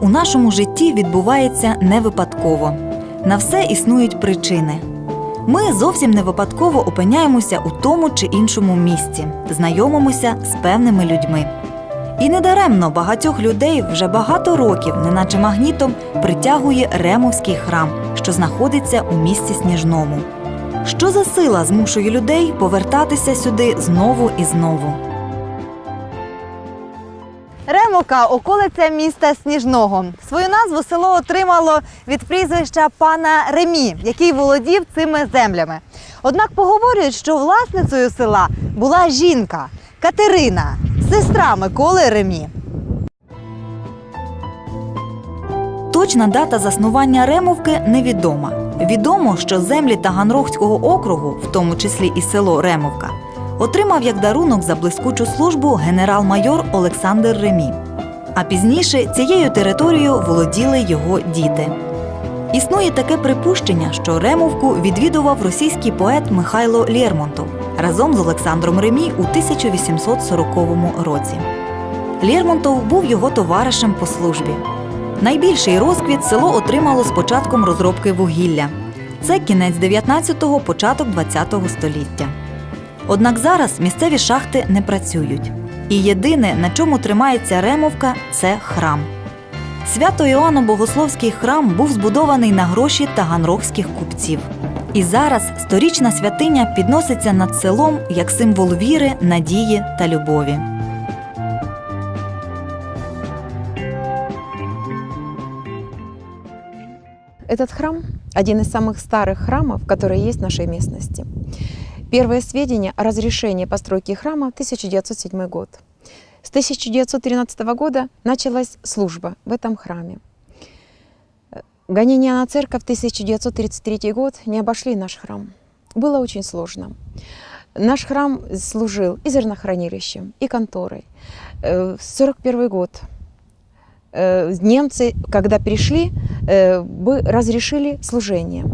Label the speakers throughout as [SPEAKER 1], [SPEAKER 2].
[SPEAKER 1] У нашому житті відбувається не випадково. На все існують причини. Ми зовсім не випадково опиняємося у тому чи іншому місці, знайомимося з певними людьми. І недаремно багатьох людей вже багато років, неначе магнітом, притягує Ремовський храм, що знаходиться у місті Сніжному. Що за сила змушує людей повертатися сюди знову і знову?
[SPEAKER 2] Ремока околиця міста Сніжного. Свою назву село отримало від прізвища пана Ремі, який володів цими землями. Однак поговорюють, що власницею села була жінка Катерина, сестра Миколи Ремі.
[SPEAKER 1] Точна дата заснування Ремовки невідома. Відомо, що землі Таганрогського округу, в тому числі і село Ремовка, отримав як дарунок за блискучу службу генерал-майор Олександр Ремі. А пізніше цією територією володіли його діти. Існує таке припущення, що Ремовку відвідував російський поет Михайло Лєрмонтов разом з Олександром Ремі у 1840 році. Лєрмонтов був його товаришем по службі. Найбільший розквіт село отримало з початком розробки вугілля. Це кінець 19-го, початок 20-го століття. Однак зараз місцеві шахти не працюють. І єдине, на чому тримається Ремовка, це храм. Свято Іоанно Богословський храм був збудований на гроші таганрогських купців. І зараз сторічна святиня підноситься над селом як символ віри, надії та любові.
[SPEAKER 3] Этот храм – один из самых старых храмов, которые есть в нашей местности. Первые сведения о разрешении постройки храма – 1907 год. С 1913 года началась служба в этом храме. Э, Гонения на церковь 1933 год не обошли наш храм. Было очень сложно. Наш храм служил и зернохранилищем, и конторой. Э, 41 год э, немцы, когда пришли, э, бы разрешили служение.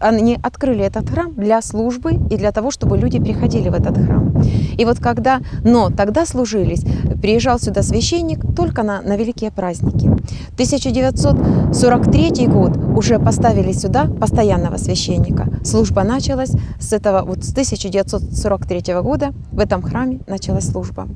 [SPEAKER 3] Они открыли этот храм для службы и для того, чтобы люди приходили в этот храм. И вот когда, но тогда служились, приезжал сюда священник только на, на великие праздники. 1943 год уже поставили сюда постоянного священника. Служба началась с этого, вот с 1943 года в этом храме началась служба.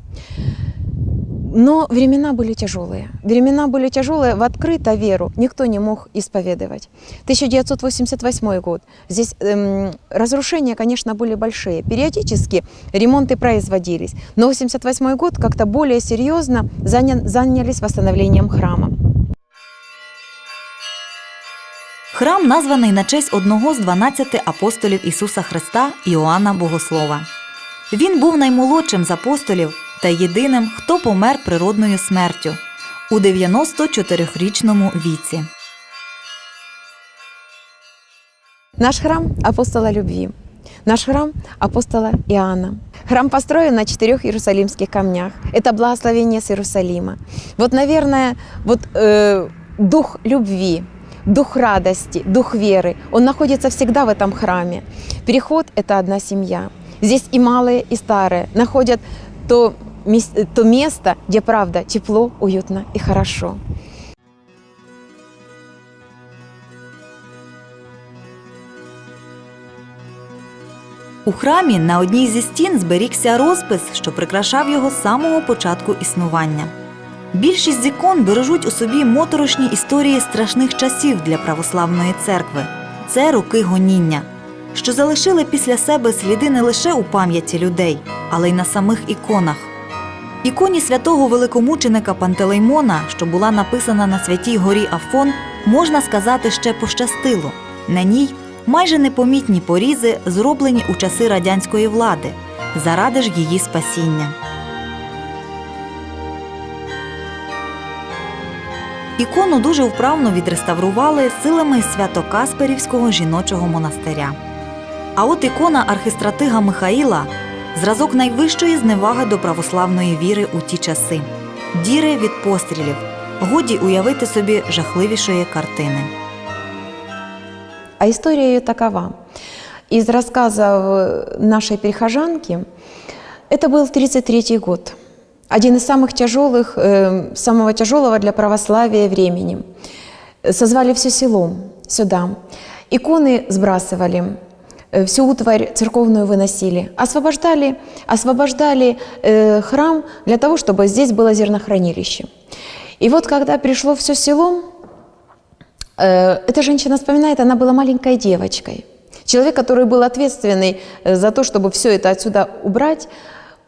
[SPEAKER 3] Но времена были тяжелые. Времена были тяжелые, в открыто веру никто не мог исповедовать. 1988 год. Здесь эм, разрушения, конечно, были большие. Периодически ремонты производились. Но 1988 год как-то более серьезно заня- занялись восстановлением храма.
[SPEAKER 1] Храм названий на честь одного з 12 апостолів Ісуса Христа Іоанна Богослова. Він був наймолодшим з апостолів та єдиним, хто помер природною смертю у 94-річному віці.
[SPEAKER 3] Наш храм апостола любви. Наш храм апостола Иоанна. Храм построен на четырех иерусалимских камнях. Это благословение с Иерусалима. Вот, наверное, вот э, дух любви, дух радости, дух веры, он находится всегда в этом храме. Переход – это одна семья. Здесь и малые, и старые находят то, мес- то место, где правда тепло, уютно и хорошо.
[SPEAKER 1] У храмі на одній зі стін зберігся розпис, що прикрашав його з самого початку існування. Більшість ікон бережуть у собі моторошні історії страшних часів для православної церкви. Це роки гоніння, що залишили після себе сліди не лише у пам'яті людей, але й на самих іконах. Іконі святого великомученика Пантелеймона, що була написана на святій горі Афон, можна сказати, ще пощастило. На ній майже непомітні порізи, зроблені у часи радянської влади, заради ж її спасіння. Ікону дуже вправно відреставрували силами Свято-Касперівського жіночого монастиря. А от ікона архистратига Михаїла зразок найвищої зневаги до православної віри у ті часи. Діри від пострілів. Годі уявити собі жахливішої картини.
[SPEAKER 3] А история ее такова. Из рассказов нашей перехожанки, это был 1933 год. один из самых тяжелых, э, самого тяжелого для православия времени. Созвали все село сюда. Иконы сбрасывали, э, всю утварь церковную выносили, освобождали, освобождали э, храм для того, чтобы здесь было зернохранилище. И вот когда пришло все село, Э, Эта женщина вспоминает, она была маленькой девочкой. Человек, который был ответственный э, за то, чтобы все это отсюда убрать,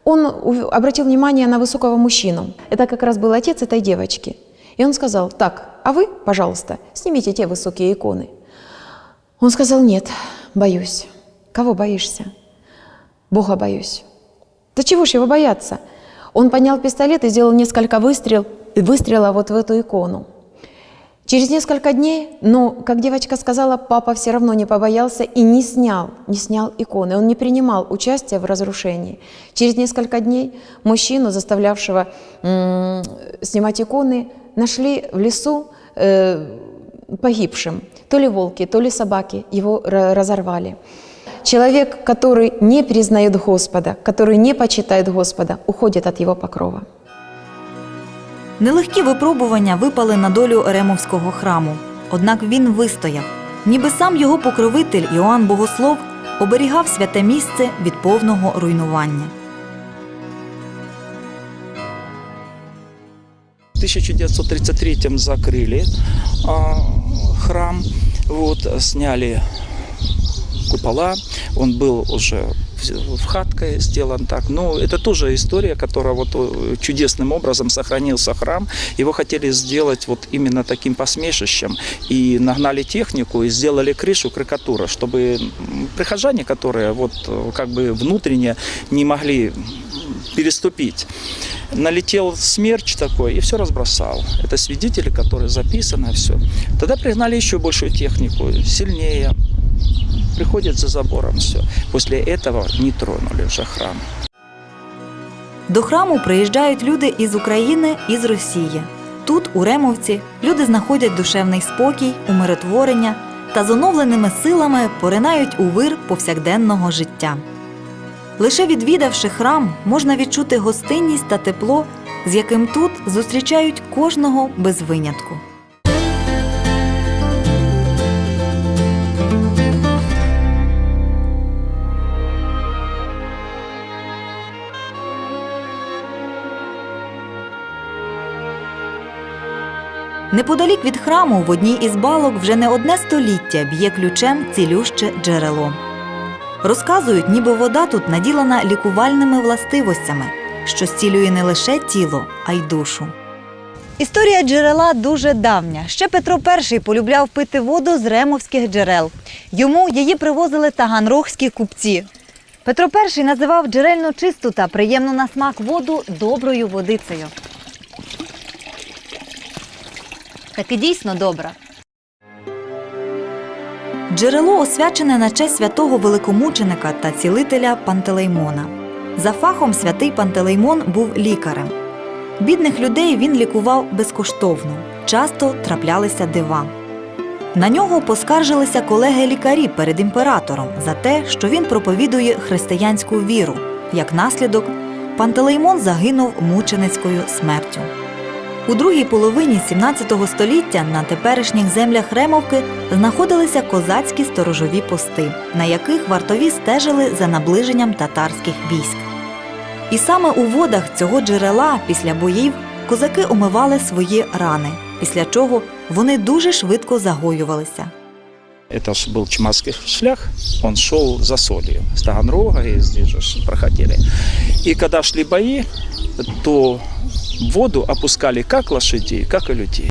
[SPEAKER 3] он обратил внимание на высокого мужчину. Это как раз был отец этой девочки. И он сказал, так, а вы, пожалуйста, снимите те высокие иконы. Он сказал, нет, боюсь. Кого боишься? Бога боюсь. Да чего ж его бояться? Он поднял пистолет и сделал несколько выстрел, выстрела вот в эту икону. Через несколько дней, но, как девочка сказала, папа все равно не побоялся и не снял, не снял иконы. Он не принимал участия в разрушении. Через несколько дней мужчину, заставлявшего снимать иконы, нашли в лесу э, погибшим. То ли волки, то ли собаки его ра- разорвали. Человек, который не признает Господа, который не почитает Господа, уходит от его покрова.
[SPEAKER 1] Нелегкі випробування випали на долю Ремовського храму. Однак він вистояв. Ніби сам його покровитель Іоанн Богослов оберігав святе місце від повного руйнування.
[SPEAKER 4] В 1933 закрыли а, храм, вот, сняли купола, он был уже в- хаткой сделан так. Но это тоже история, которая вот э, чудесным образом сохранился храм. Его хотели сделать вот именно таким посмешищем. И нагнали технику и сделали крышу крикатура, чтобы прихожане, которые вот э, как бы внутренне не могли переступить, налетел смерч такой и все разбросал. Это свидетели, которые записано все. Тогда пригнали еще большую технику, сильнее. Приходят за забором все. После этого не тронули уже храм.
[SPEAKER 1] До храму приїжджають люди із України і з Росії. Тут, у Ремовці, люди знаходять душевний спокій, умиротворення та з оновленими силами поринають у вир повсякденного життя. Лише відвідавши храм, можна відчути гостинність та тепло, з яким тут зустрічають кожного без винятку. Неподалік від храму в одній із балок вже не одне століття б'є ключем цілюще джерело. Розказують, ніби вода тут наділена лікувальними властивостями, що зцілює не лише тіло, а й душу.
[SPEAKER 2] Історія джерела дуже давня. Ще Петро І полюбляв пити воду з ремовських джерел. Йому її привозили таганрогські купці. Петро І називав джерельну чисту та приємну на смак воду доброю водицею. Таки дійсно добра.
[SPEAKER 1] Джерело освячене на честь святого великомученика та цілителя Пантелеймона. За фахом святий Пантелеймон був лікарем. Бідних людей він лікував безкоштовно, часто траплялися дива. На нього поскаржилися колеги-лікарі перед імператором за те, що він проповідує християнську віру. Як наслідок, Пантелеймон загинув мученицькою смертю. У другій половині 17 століття на теперішніх землях Ремовки знаходилися козацькі сторожові пости, на яких вартові стежили за наближенням татарських військ. І саме у водах цього джерела після боїв козаки омивали свої рани, після чого вони дуже швидко загоювалися.
[SPEAKER 4] Это ж был чумацкий шлях, он шел за солью с Таганрога, и здесь же проходили. И когда шли бои, то воду опускали как лошадей, как и людей.